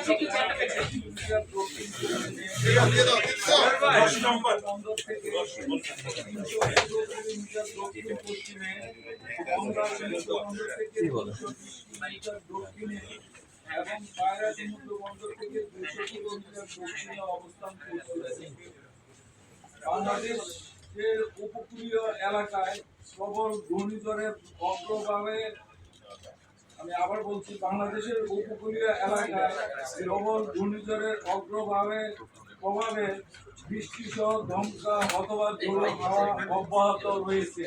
আছে এবং পায়রা থেকে দুশো কিলোমিটার দক্ষিণে অবস্থান করছে বাংলাদেশের উপকূলীয় এলাকায় প্রবল ঘূর্ণিঝড়ের অগ্রভাবে আমি আবার বলছি, বাংলাদেশের উপকূলীয় এলাকায় প্রবল ঘূর্ণিঝড়ের অগ্রভাবে প্রভাবে বৃষ্টি সহ দমকা অথবা ঝোড়ো অব্যাহত রয়েছে।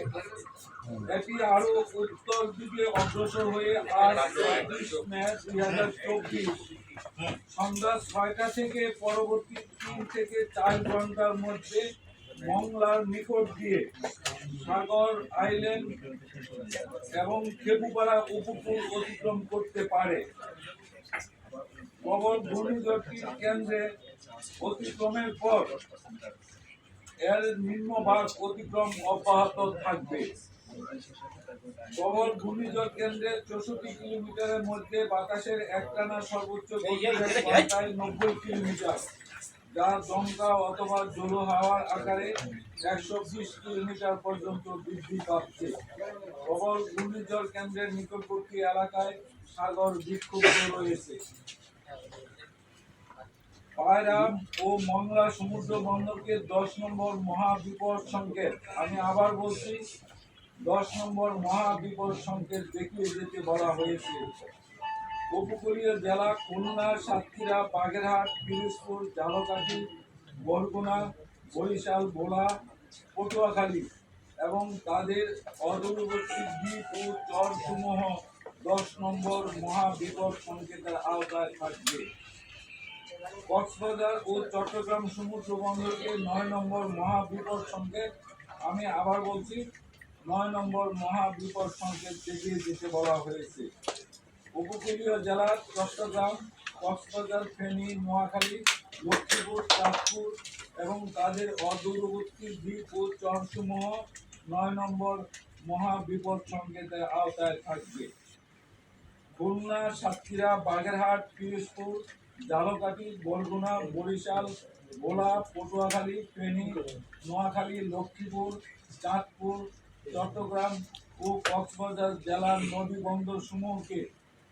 এটি আরও উত্তর দিকে অগ্রসর হয়ে আজ চব্বিশ মে দুই হাজার চব্বিশ সন্ধ্যা ছয়টা থেকে পরবর্তী তিন থেকে চার ঘণ্টার মধ্যে মংলার নিকট দিয়ে সাগর আইল্যান্ড এবং খেপুপাড়া উপকূল অতিক্রম করতে পারে। প্রবল ঘূর্ণিঝড়টির কেন্দ্রে অতিক্রমের পর এর নিম্নভাগ অতিক্রম অব্যাহত থাকবে। প্রবল ঘূর্ণিঝড় কেন্দ্রের চৌষট্টি কিলোমিটারের মধ্যে বাতাসের একটানা সর্বোচ্চ নব্বই কিলোমিটার। যা দমকা অথবা জলো হাওয়ার আকারে একশো বিশ কিলোমিটার পর্যন্ত বৃদ্ধি পাচ্ছে। প্রবল ঘূর্ণিঝড় কেন্দ্রের নিকটবর্তী এলাকায় সাগর বিক্ষুব্ধ রয়েছে। পায়রা ও মংলা সমুদ্র বন্দরকে দশ নম্বর মহাবিপদ সংকেত। আমি আবার বলছি, দশ নম্বর মহাবিপদ সংকেত দেখিয়ে যেতে বলা হয়েছে। উপকূলীয় জেলা খুলনা, সাতক্ষীরা, বাগেরহাট, পিরোজপুর, ঝালকাঠি, বরগুনা, বরিশাল ভোলা পটুয়াখালী এবং তাদের অদূরবর্তী দ্বীপ ও চরসমূহ দশ নম্বর মহাবিপদ সংকেতের আওতায় থাকবে। কক্সবাজার ও চট্টগ্রাম সমুদ্র বন্দরকে নয় নম্বর মহাবিপদ সংকেত, আমি আবার বলছি, নয় নম্বর মহাবিপদ সংকেত দেখিয়ে যেতে বলা হয়েছে। উপকূলীয় জেলার চট্টগ্রাম, কক্সবাজার, ফেনী, নোয়াখালী, লক্ষ্মীপুর, চাঁদপুর এবং তাদের অদূরবর্তী দ্বীপ ও চরসমূহ নয় নম্বর মহাবিপদ সংকেতের আওতায় থাকবে। খুলনা, সাতক্ষীরা, বাগেরহাট, পিরোজপুর ঝালকাঠি বরগুনা, বরিশাল, ভোলা, পটুয়াখালী, ফেনী, নোয়াখালী, লক্ষ্মীপুর, চাঁদপুর, চট্টগ্রাম ও কক্সবাজার জেলার নদী বন্দর সমূহকে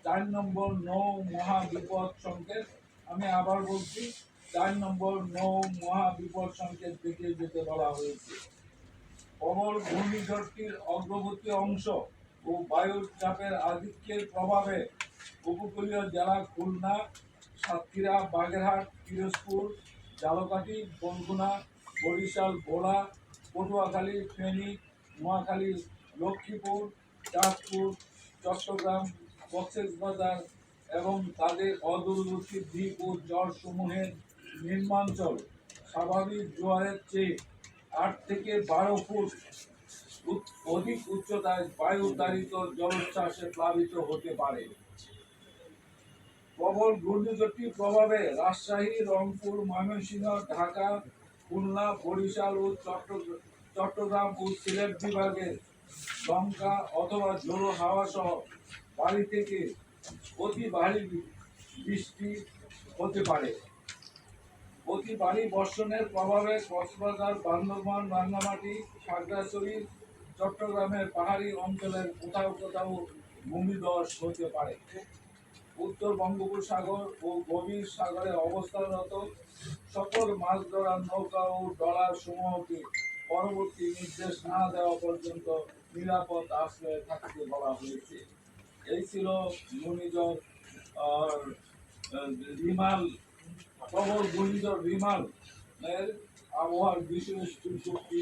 চার নম্বর নৌ মহাবিপদ সংকেত, আমি আবার বলছি, চার নম্বর নৌ মহাবিপদ সংকেত থেকে যেতে বলা হয়েছে। প্রবল ঘূর্ণিঝড়টির অগ্রবর্তী অংশ ও বায়ুর চাপের আধিক্যের প্রভাবে উপকূলীয় জেলা খুলনা, সাতক্ষীরা, বাগেরহাট, পিরোজপুর ঝালকাঠি বনগুনা বরিশাল, ভোলা, পটুয়াখালী, ফেনী, নোয়াখালী, লক্ষ্মীপুর, চাঁদপুর, চট্টগ্রাম কক্সবাজার এবং তাদের অদূরবর্তী দ্বীপ ও জলসমূহের নির্মাঞ্চল স্বাভাবিক জোয়ারের চেয়ে আট থেকে বারো ফুট অধিক উচ্চতায় বায়ুতাড়িত জলোচ্ছ্বাসে প্লাবিত হতে পারে। প্রবল ঘূর্ণিঝড়টির প্রভাবে রাজশাহী, রংপুর, ময়মনসিংহ, ঢাকা, খুলনা, বরিশাল ও চট্টগ্রাম ও সিলেট বিভাগের দমকা অথবা ঝোড়ো হাওয়া সহ বাড়ি থেকে অতি ভারী বৃষ্টি হতে পারে। অতি ভারী বর্ষণের প্রভাবে কক্সবাজার, বান্দরবান, রাঙ্গামাটি, খাগড়াছড়ি, চট্টগ্রামের পাহাড়ি অঞ্চলের কোথাও কোথাও ভূমিধস হতে পারে। উত্তর বঙ্গোপসাগর ও গভীর সাগরে অবস্থানরত সকল মাছ ধরার নৌকা ও ডলার সমূহকে পরবর্তী নির্দেশ না দেওয়া পর্যন্ত নিরাপদ আশ্রয়ে থাকতে বলা হয়েছে। এই ছিল ঘূর্ণিঝড় রিমাল প্রবল ঘূর্ণিঝড় রিমাল এর আবহাওয়ার বিশেষ চুক্তি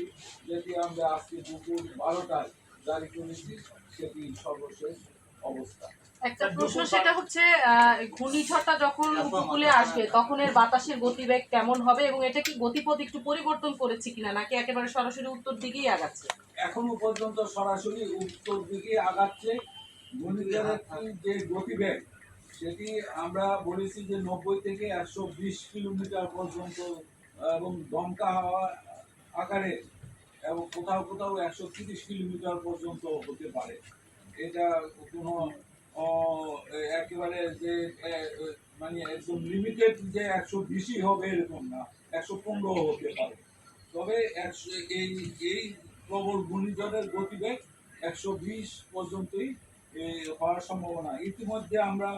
যেটি আমরা আজকে দুপুর বারোটায় জারি করেছি সেটি সর্বশেষ অবস্থা। একটা প্রশ্ন সেটা হচ্ছে ঘূর্ণিঝড়টা যখন উপকূলে আসবে তখন এর বাতাসের গতিবেগ কেমন হবে এবং এটা কি গতিপথ একটু পরিবর্তন করেছে কিনা নাকি একেবারে সরাসরি উত্তর দিকেই আগাচ্ছে? এখনও পর্যন্ত সরাসরি উত্তর দিকে আগাচ্ছে। ঘূর্ণিঝড়ের যে গতিবেগ সেটি আমরা বলেছি যে নব্বই থেকে একশো বিশ কিলোমিটার পর্যন্ত এবং দমকা হাওয়া আকারে এবং কোথাও কোথাও একশো তিরিশ কিলোমিটার পর্যন্ত হতে পারে। এটা কোনো একেবারে যে মানে একদম লিমিটেড যে একশো বিশই হবে এরকম না, একশো পনেরো হতে পারে। তবে একশো, এই এই প্রবল ঘূর্ণিঝড়ের গতিবেগ একশো বিশ পর্যন্তই হওয়ার সম্ভাবনা। ইতিমধ্যে আমরা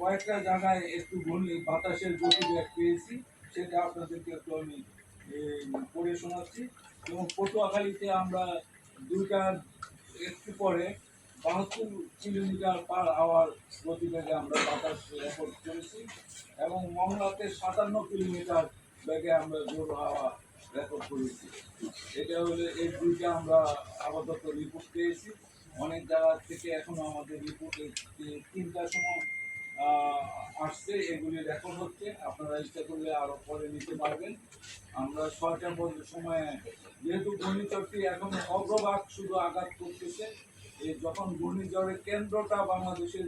কয়েকটা জায়গায় একটু ঘূর্ণি বাতাসের গতিবেগ পেয়েছি, সেটা আপনাদেরকে একটু আমি পড়ে শোনাচ্ছি। এবং পটুয়াখালীতে আমরা দুইটা, একটু পরে বাহাত্তর কিলোমিটার পার আওয়ার গতিবেগে আমরা বাতাস রেকর্ড করেছি এবং মংলাতে সাতান্ন কিলোমিটার বেগে আমরা জোর হাওয়া রেকর্ড করেছি। এটা হলে এই দুইটা আমরা আপাতত রিপোর্ট পেয়েছি। অনেক জায়গা থেকে এখনও আমাদের রিপোর্টে তিনটার সময় আসছে, এগুলি রেকর্ড হচ্ছে। আপনারা ইচ্ছা করলে আরও পরে নিতে পারবেন। আমরা ছয়টা সময়ে, যেহেতু ঘূর্ণিঝড়টি এখন অগ্রভাগ শুধু আঘাত করতেছে, এই যখন ঘূর্ণিঝড়ের কেন্দ্রটা বাংলাদেশের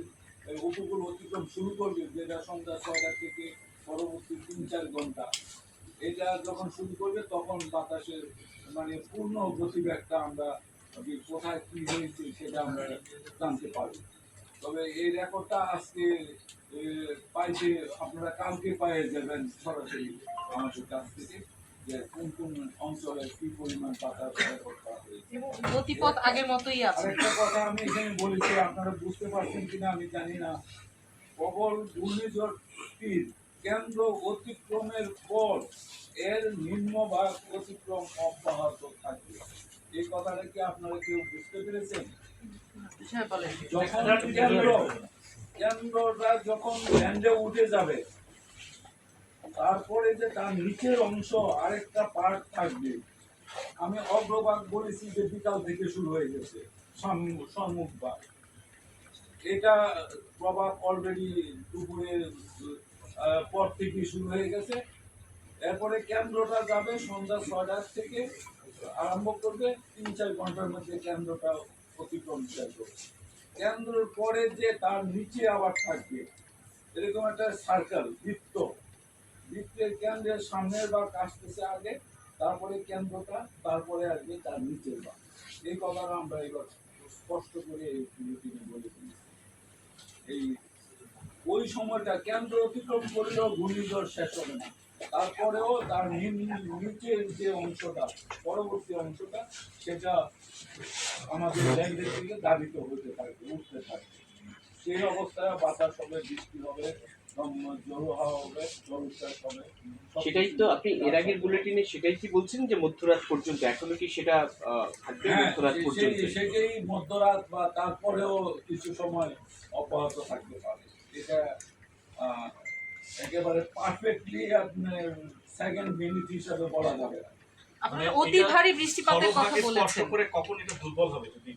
উপকূল অতিক্রম শুরু করবে, যেটা সন্ধ্যা ছয়টা থেকে পরবর্তী তিন চার ঘণ্টা, এটা যখন শুরু করবে, তখন বাতাসের মানে পূর্ণ গতিবেগটা আমরা যে কোথায় কি হয়েছে সেটা আমরা জানতে পারব। তবে এই রেকর্ডটা আজকে পাইতে আপনারা কালকে পেয়ে যাবেন সরাসরি আমাদের কাছ থেকে যে কোন কোন অঞ্চলে কি পরিমাণ বাতাস রেকর্ড করা হয়েছে। গতিপথ আগের মতোই আছে। আরেকটা কথা আমি এখানে বলেছি আপনারা বুঝতে পারছেন কিনা আমি জানি না। প্রবল ঘূর্ণিঝড়টির কেন্দ্র অতিক্রমের পর এর নিম্নভাগ অতিক্রম অব্যাহত থাকবে। এই কথাটা কি আপনারা কেউ বুঝতে পেরেছেন? যখন কেন্দ্র কেন্দ্রটা যখন ল্যান্ডে উঠে যাবে তারপরে যে তার নিচের অংশ আরেকটা পার্ট থাকবে আমি অগ্রভাগ বলেছি যে বিকাল থেকে শুরু হয়ে গেছে সম্মুখ সম্মুখ এটা প্রভাব অলরেডি দুপুরের পর থেকে শুরু হয়ে গেছে। এরপরে কেন্দ্রটা যাবে সন্ধ্যা ছয়টার থেকে আরম্ভ করবে, তিন চার ঘণ্টার মধ্যে কেন্দ্রটা অতিক্রম করবে। কেন্দ্রের পরে যে তার নিচে আবার থাকবে, এরকম একটা সার্কেল বৃত্ত। বৃত্তের কেন্দ্রের সামনের ভাগ আসতেছে আগে, তারপরে কেন্দ্রটা, তারপরে আসবে তার নিচের ভাগ এই কথাটা আমরা এবার স্পষ্ট করে এই বলে দিই। এই, ওই সময়টা কেন্দ্র অতিক্রম করলেও ঘূর্ণিঝড় শেষ হবে না। তারপরেও তার নিচের যে অংশটা পরবর্তী অংশটা সেটা আমাদের ল্যান্ডের দিকে দাবিত হতে থাকবে উঠতে থাকবে। সেই অবস্থায় বাতাস হবে বৃষ্টি হবে জল হাওয়া হবে হবে। সেটাই তো আপনি এর আগের বুলেটিনে সেটাই কি বলছেন যে মধ্যরাত পর্যন্ত এখনও কি সেটা আহ, থাকবে হ্যাঁ, মধ্যরাত পর্যন্ত? সেটাই মধ্যরাত বা তারপরেও কিছু সময় অব্যাহত থাকতে পারে। এটা আহ, একেবারে পারফেক্টলি আপনার সেকেন্ড মিনিট হিসাবে বলা যাবে। না মানে অতি ভারী বৃষ্টিপাতের কথা বলেছেন। করে কখন এটা দুর্বল হবে যদি